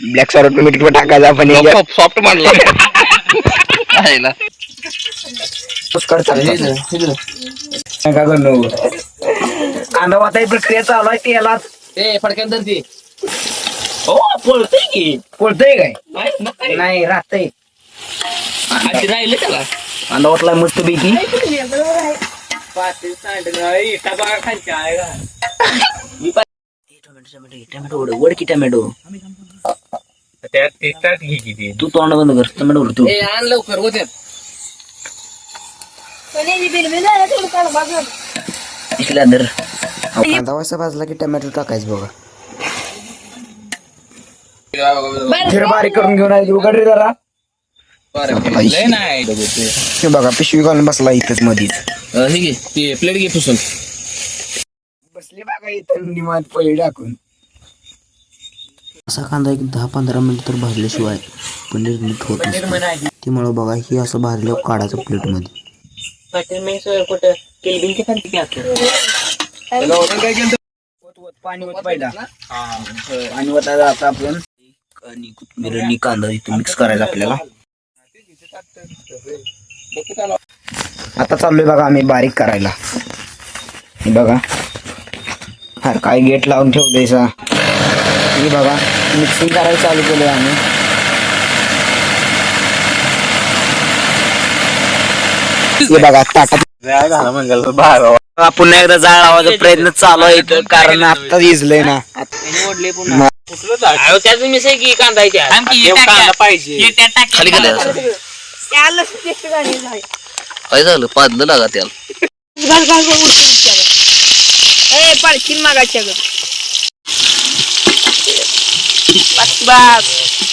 Black salt मीठ पण टाकायचं आपण याच्यात. सॉफ्ट मांडला आहे ना पुष्कळ चालतं. नका करू. कांदा वाटाय प्रक्रिया चालू आहे त्याला. ते फडक्यात धरती हो पळतय की. पळतय काय? नाही राहतय. राहिले त्याला. कांदा वाटला मस्त पैकी. टोमॅटो टोमॅटो वड की टोमॅटो. तू तोंड बंद कर टोमॅटो तू ए आण लवकर होत्यात इथला दर कांदा वाजता भाजला की टोमॅटो टाकायचं बघा. फिर बारीक करून घेऊन आली उघड रे जरा. हे बघा पिशवी घालून बसला इथंच मधीच. हे घे ते प्लेट घे पुसून. बसले बघा इथं निवांत पळी टाकून. असा कांदा एक दहा पंधरा मिनिट तर भाजल्याशिवाय पनीर नीट होत नसतं. त्यामुळं बघा ही असं भाजल्यावर काढायचं प्लेटमध्ये. पाणी पहिला. आता आपण आणि कोथिंबीर आणि कांदा इथं मिक्स करायचा आपल्याला. आता चाललोय बघा आम्ही बारीक करायला. हे बघा. अरे काय गेट लावून ठेवलंय सा हे बघा. मिक्सिंग करायला चालू केलंय आम्ही. हे बघा ताटात पुन्हा एकदा जाळ लावायचा प्रयत्न चालू आहे इथं, कारण आता इजलंय ना. त्याच मिस आहे की कांदा आहे त्या. खाली गेलं. काय झालं? पाजलं लागा त्याला.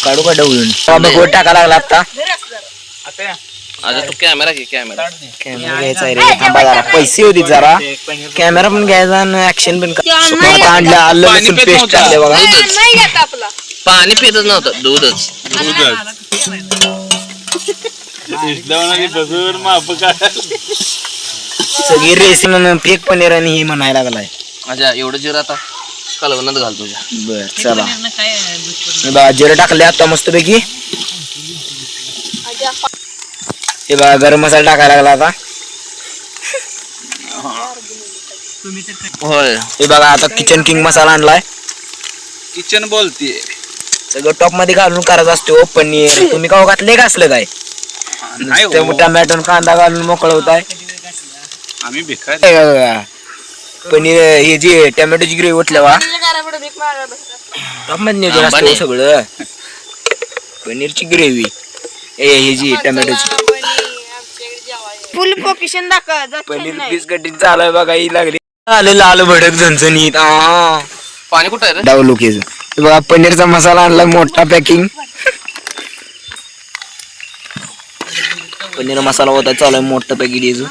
काढू का डवळून गोड टाका लागला आता आता तू कॅमेरा घे कॅमेरा कॅमेरा घ्यायचा रे थांबा जरा पैसे होती जरा कॅमेरा पण घ्यायचा आणि ऍक्शन पण आता आणलं आलं लसूण पेस्ट टाकले बघा पाणी पितच नव्हतं दूधच दूधच सगळी रेसिंग फेक पनीर आणि हे म्हणायला लागलाय माझ्या एवढं जीर आता कलवणात घाल तुझ्या बर चला. हे बघा जिरं टाकले आता मस्त पैकी हे बघा गरम मसाला टाकायला लागला आता. होय. हे बघा आता किचन किंग मसाला आणलाय. किचन बोलते सगळं टॉपमध्ये घालून करायचं असतो पनीर तुम्ही का घातले का असलं काय? हो. टमॅटो आणि कांदा घालून मोकळ होत आहे. आम्ही भिकार. पनीर हे जी टोमॅटोची ग्रेव्ही ओतल्या वा. टॉपमध्ये नियोजन असतं अंबानी. हो सगळं पनीरची ग्रेव्ही. ए हे जी टोमॅटोची. फुल पोकेशन दाखवा पनीर पीस कटिंग चालू आहे बघा ही लागली. आलं लाल भडक झणझणीत. आ. पाणी कुठं आहे रे? डाव लोकेच बघा पनीरचा मसाला आणला मोठा पॅकिंग. पनीर मसाला होता चालू आहे मोठं पॅकेट याचं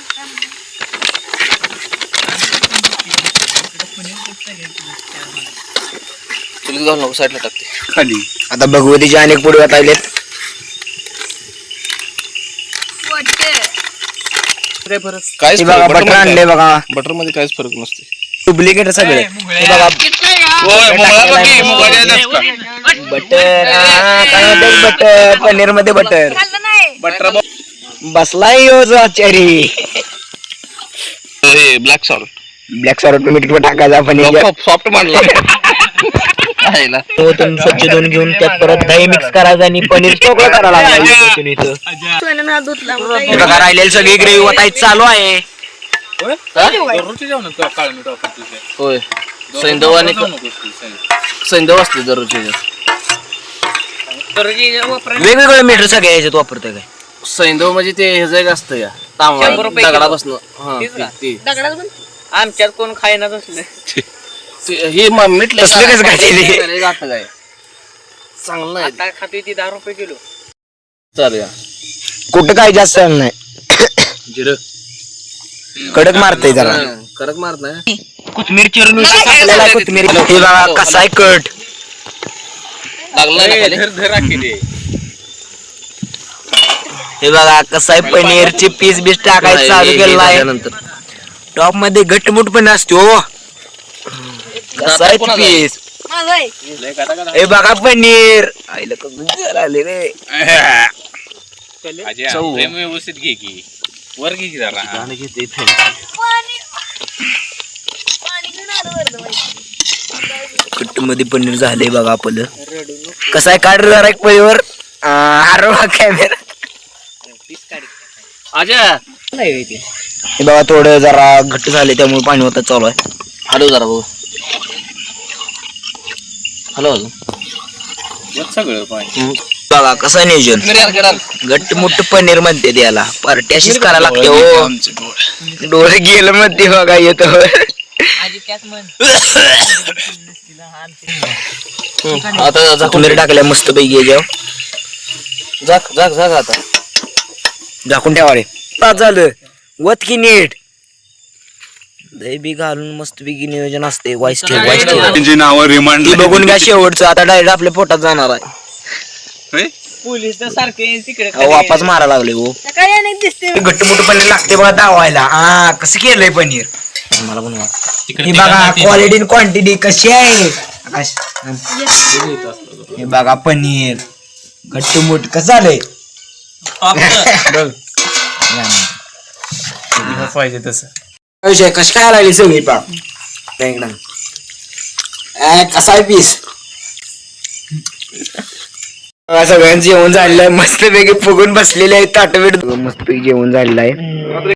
चुलीत घालून नको साईडला टाकते. खाली. आता भगवतीचे अनेक पुढे वाटायलेत. काय हे बघा बटर आणले बघा. बटरमध्ये काहीच फरक नसते. डुप्लिकेट सगळे. हे बघा. बटर काय म्हणतात? Butter पनीरमध्ये butter. बटर बसलाय यो जो आचारी. ब्लॅक सॉल्ट ब्लॅक सॉल्ट मीठ टाकायचा पनीर सॉफ्ट मांडला. तो तुम्ही स्वच्छ धुवून घेऊन त्यात परत दही मिक्स करायचं आणि पनीर मोकळं करायला लागलं. इथं. हे बघा राहिलेली सगळी ग्रेव्ही वतायची चालू आहे. होय. सैंदव आणि असते दररोजचे वेगवेगळे मीटर सगळे याच्यात वापरतोय काय? सैंदव म्हणजे ते हे जे असतं या तांबा दगडापासून. हा ते- ते. आमच्यात कोण खायना असले. ते- हे म- मीठ लय तसलं कसं काय ते? घातलं लय घातलं काय चांगलं नाही आता खाते ती दहा रुपये किलो. कुठं काय जास्त नाही. जिरं. कडक मारतय जरा. हा, कडक मारत नाही. कोथमीर चिरून हे बघा कसा आहे कट. लागलं नाही खाली? हे बघा कसं आहे पनीरची पीस बीस टाकायचं चालू केलेलं आहे. टॉपमध्ये घटमुट पण असते हो. कसं आहे? पीस ए बघा पनीर आईला कसं जर आले रे अजय प्रेम व्यवस्थित घे की वर घे की जरा कट्टमध्ये पनीर झाले बघा आपलं कसं आहे काढ जरा एक पळीवर हरवा कॅमेरा अजय हे बघा थोडं जरा घट्ट झाले त्यामुळे पाणी होतं चालू आहे हॅलो जरा बघू हॅलो सगळं पाणी बघा कसं नियोजन? घट्ट मोठ पनीर म्हणते त्याला पार्टी अशीच करायला लागते हो. डोळे. गेलं म्हणते बघा येतो. आता झाकून टाकल्या मस्त पैकी याच्यावर झाक झाक झाक आता. झाकून ठेवा रे. पाच झालं. वत की नीट. दही बी घालून मस्त पैकी नियोजन असते वाईस ठेव वाईस ठेव त्यांची नावं रिमांड ती बघून घ्या शेवटचं आता डायरेक्ट आपल्या पोटात जाणार आहे. पोलीस तर सारखे तिकडे अहो, वापस मारा लागले हो. काय अनेक दिसते घट्ट मोठ पनीर लागते बघा दावायला. हा कसं केलंय पनीर? मला पण हे बघा क्वालिटी क्वांटिटी कशी आहे? आकाश, हे बघा पनीर. घट्ट मोठ कसं झालंय. पाहिजे तसं. विषय कशी काय लागली सगळी एकदम ए, कसा आहे पीस सगळ्यांचं जेवण झालेलं आहे मस्त पैकी फुगून बसलेले आहेत ताटवेट मस्त पैकी जेवण झालेलं आहे.